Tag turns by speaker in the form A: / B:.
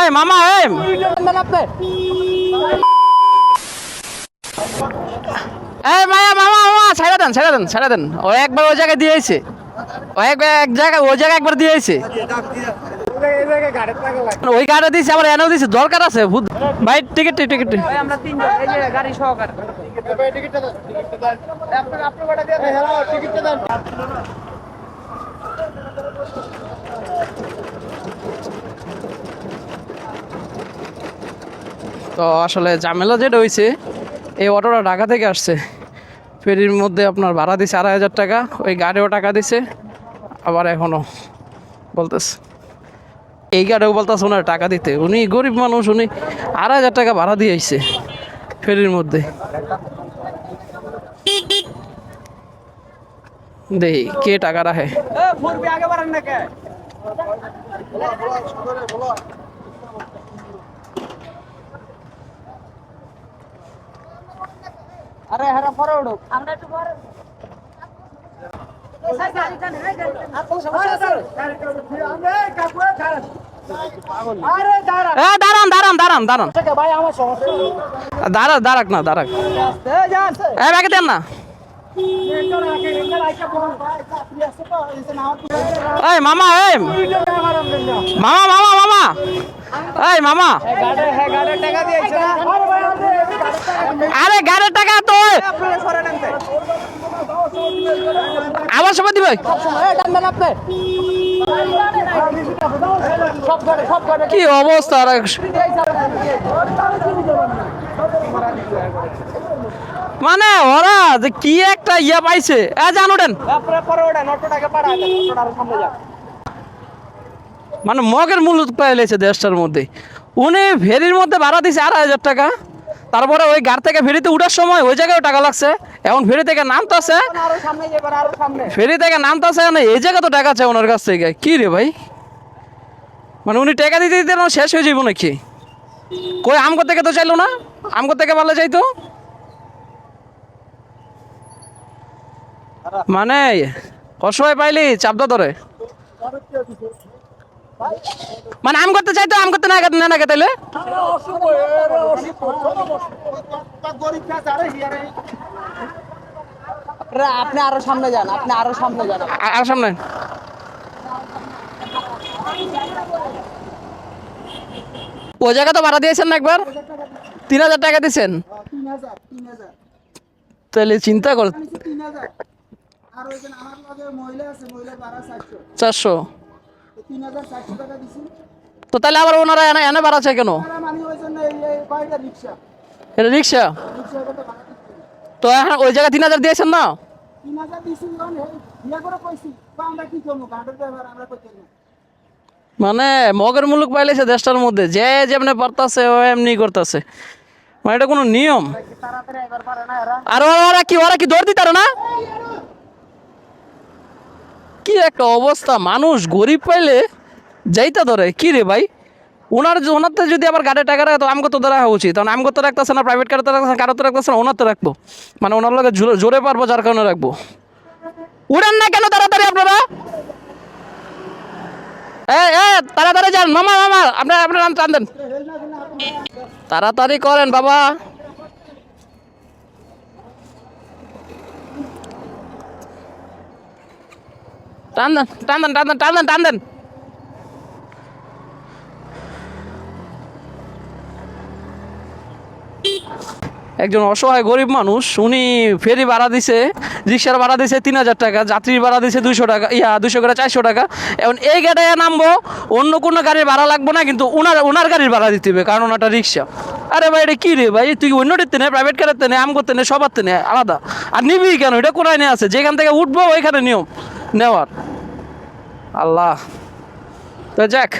A: এই মামা এই। এই মায়া মামা মামা ছেড়ে দেন ছেড়ে দেন ছেড়ে দেন। ও একবার ওই জায়গায় দিয়েছে ও একবার এক জায়গায় ওই জায়গায় একবার দিয়েছে ওই গাড়ি দিয়েছে আবার এনেও দিয়েছে। দরকার আছে ভাই টিকিট টিকিট
B: আমরা তিনজন এই যে গাড়ি সহকার।
A: তো আসলে ঝামেলা যেটা হয়েছে এই অটোটা ঢাকা থেকে আসছে। ফেরির মধ্যে আপনার ভাড়া দিছে আড়াই হাজার টাকা, ওই গাড়িও টাকা দিছে, আবার এখনও বলতেছে। এই গাড়িও বলতেছে ওনার টাকা দিতে। উনি গরিব মানুষ, উনি আড়াই হাজার টাকা ভাড়া দিয়ে আসছে ফেরির মধ্যে। দেখি কে টাকা রাখে
B: ঘুরবি আগে বাড়ান না কে আরে হেরা পরে উঠুক আমরা একটু পরে আরে দাঁড়া
A: এ দাঁড়ান দাঁড়ান দাঁড়ান দাঁড়ান
B: ভাই আমার সমস্যা
A: দাঁড়া দাঁড়াক না দাঁড়াক
B: এই যান
A: এ ব্যাগে দেন না এই, মামা এই। মামা মামা মামা। এই, মামা। আরে, গাড়ির টাকা তো। আবার সময় দিবে? কি অবস্থা? মানে ওরা যে কি একটা ইয়া পাইছে? এ, জান ওঠেন। মানে মগের মূল পাইলেছে দেশটার মধ্যে। উনি ফেরির মধ্যে ভাড়া দিছে আড়াই হাজার টাকা। তারপরে ওই গাড়ি থেকে ফেরিতে উঠার সময় ওই জায়গায় টাকা লাগছে। এখন ফেরি থেকে নামতেছে ফেরি থেকে নামতেছে না এই জায়গা তো টাকা চাই ওনার কাছ থেকে। কি রে ভাই? মানে উনি টাকা দিতে দিতে শেষ হয়ে যাইব নাকি? কই আমগো থেকে তো চাইলো না? আমগো থেকে ভালো চাইতো মানে অসহায় পাইলি চাপদা ধরে মানে আম করতে চাইতো আম করতে না না না তাইলে
B: আপনি আরও সামনে যান আপনি আরও সামনে যান।
A: আরও সামনে। ও জায়গা তো ভাড়া দিয়েছেন না একবার? তিন হাজার টাকা দিয়েছেন তাহলে চিন্তা কর।
C: চারশো।
A: তো তাহলে আবার ওনারা এনে এনে বাড়াচ্ছে কেন? এটা রিক্সা? তো এখন ওই জায়গায় তিন হাজার দিয়েছেন না? মানে মগের মুলুক পাইলেছে দেশটার মধ্যে। যে যেমনি পারতাছে, ও এমনি করতেছে। মানে এটা কোনো নিয়ম? আর ওরা কি ওরা কি দৌড় দিতারে না? কি একটা অবস্থা মানুষ গরিব পাইলে যাইতে ধরে। কি রে ভাই? ওনার যে- ওনার তো যদি আবার গাড়ি টাকা রাখে তো আমাকে তো রাখা উচিত। কারণ আমাকে তো রাখতেছে না প্রাইভেট কারে তো রাখতেছে না কারও তো রাখতেছে না ওনার তো রাখব। মানে ওনার লগে জোরে- জোরে পারব যার কারণে রাখব। উড়েন না কেন তাড়াতাড়ি আপনারা? এ এ তাড়াতাড়ি যান মামা মামা আপনার আপনার টান দেন। তাড়াতাড়ি করেন বাবা। টান দেন টান দেন টান দেন টান দেন। টান দেন একজন অসহায় গরিব মানুষ, উনি ফেরি ভাড়া দিছে, রিক্সার ভাড়া দিছে তিন হাজার টাকা, যাত্রীর ভাড়া দিছে দুইশো টাকা ইয়া দুইশো করে চারশো টাকা। এখন এই গাড়িতে নামবো, অন্য কোনো গাড়ির ভাড়া লাগবে না, কিন্তু ওনার ওনার গাড়ির ভাড়া দিতে হবে, কারণ ওনাটা রিক্সা। আরে ভাই, এটা কি রে ভাই? তুই অন্যটির নে প্রাইভেট কারের নে আম করতে নে, সবার নে, আলাদা। আর নিবি কেন? এটা কোনায় নিয়ে আছে? যেখান থেকে উঠবো, ওইখানে নিয়ম, নেওয়ার। আল্লাহ। তো যাক।